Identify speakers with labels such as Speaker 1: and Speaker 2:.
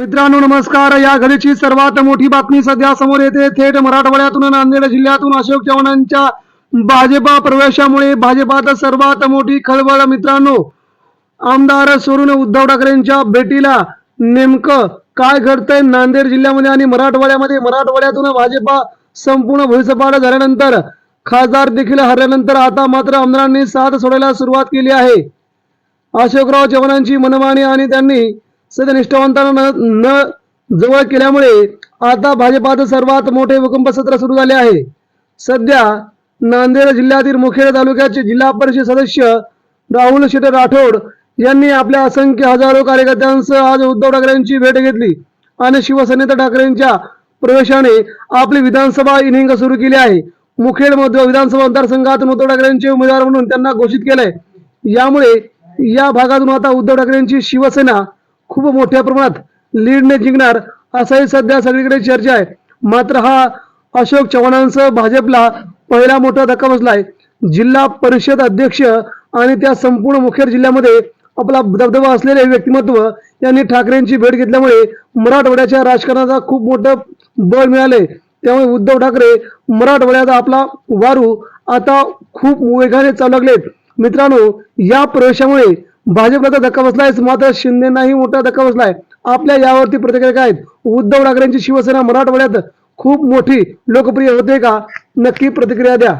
Speaker 1: मित्रांनो नमस्कार. या घडीची सर्वात मोठी बातमी सध्या समोर येते. थेट मराठवाड्यातून नांदेड जिल्ह्यातून अशोक चव्हाणांच्या भाजपा प्रवेशामुळे भाजपात सर्वात मोठी खळबळ मित्रांनो. आमदार सोडून उद्धव ठाकरेंच्या भेटीला नेमकं काय घडतंय नांदेड जिल्ह्यामध्ये आणि मराठवाड्यामध्ये? मराठवाड्यातून भाजपा संपूर्ण भुईसपाट झाल्यानंतर खासदार देखील हरल्यानंतर आता मात्र आमदारांनी साथ सोडायला सुरुवात केली आहे. अशोकराव चव्हाणांची मनमानी आणि त्यांनी सध्या निष्ठावंतांना न न जवळ केल्यामुळे आता भाजपाचं सर्वात मोठे भूकंप सत्र सुरू झाले आहे. सध्या नांदेड जिल्ह्यातील मुखेड तालुक्याचे जिल्हा परिषद सदस्य राहुल शेटे राठोड यांनी आपल्या असंख्य हजारो कार्यकर्त्यांसह आज उद्धव ठाकरेंची भेट घेतली आणि शिवसेनेत ठाकरेंच्या प्रवेशाने आपली विधानसभा इनिंग सुरू केली आहे. मुखेड मध्य विधानसभा मतदारसंघातून उद्धव ठाकरेंचे उमेदवार म्हणून त्यांना घोषित केलंय. यामुळे या भागातून आता उद्धव ठाकरेंची शिवसेना खूप मोठ्या प्रमाणात लीडने जिंकणार असाही सध्या सगळीकडे चर्चा आहे. मात्र हा अशोक चव्हाणांसह भाजपला पहिला मोठा धक्का बसलाय. जिल्हा परिषद अध्यक्ष आणि त्या संपूर्ण मुखेड जिल्ह्यामध्ये आपला दबदबा असलेले व्यक्तिमत्व यांनी ठाकरेंची भेट घेतल्यामुळे मराठवाड्याच्या राजकारणाचा खूप मोठं बळ मिळाले त्यामुळे उद्धव ठाकरे मराठवाड्याचा आपला वारू आता खूप वेगाने चालू लागलेत. मित्रांनो या प्रवेशामुळे भाजपला तर धक्का बसलाय मात्र शिंदेनाही मोठा धक्का बसलाय. आपल्या यावरती प्रतिक्रिया काय आहेत? उद्धव ठाकरेंची शिवसेना मराठवाड्यात खूप मोठी लोकप्रिय होते का? नक्की प्रतिक्रिया द्या.